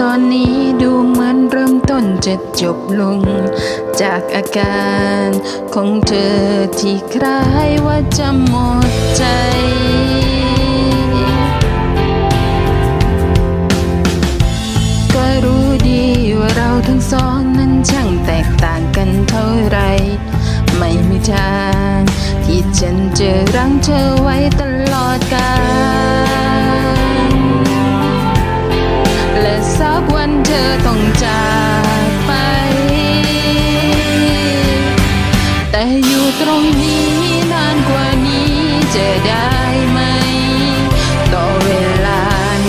ตอนนี้ดูเหมือนเริ่มต้นจะจบลง จากอาการของเธอที่คล้ายว่าจะหมดใจ ก็รู้ดีว่าเราทั้งสองนั้นช่างแตกต่างกันเท่าไร ไม่มีทาง ที่ฉันจะรั้งเธอไว้ต ตรงนี้นานกว่านี้จะได้ไหม ต่อเวลา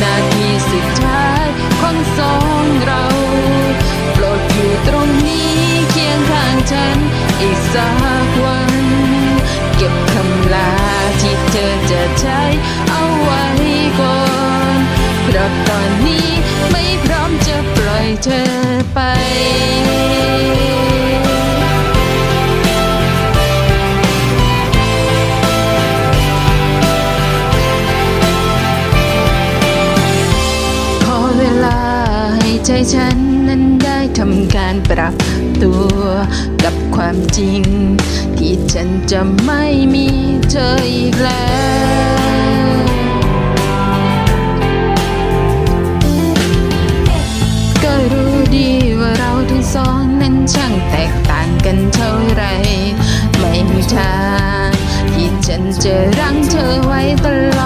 นาทีสุดท้ายของสองเราโปรดอยู่ตรงนี้เคียงข้างฉันอีกสักวัน เก็บคำลาที่เธอจะใช้เอาไว้ก่อน ใจฉันนั้นได้ทำการปรับตัวกับความจริง ที่ฉันจะไม่มีเธออีกแล้วก็รู้ดีว่าเราทั้งสองนั้นช่างแตกต่างกันเท่าไร ไม่มีทางที่ฉันจะรังเธอไว้ตลอด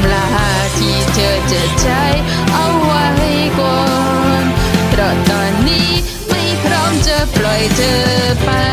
ำลาที่เธอจะใช้เอาไว้ก่อนเพราะตอนนี้ไม่พร้อมจะปล่อยเธอไป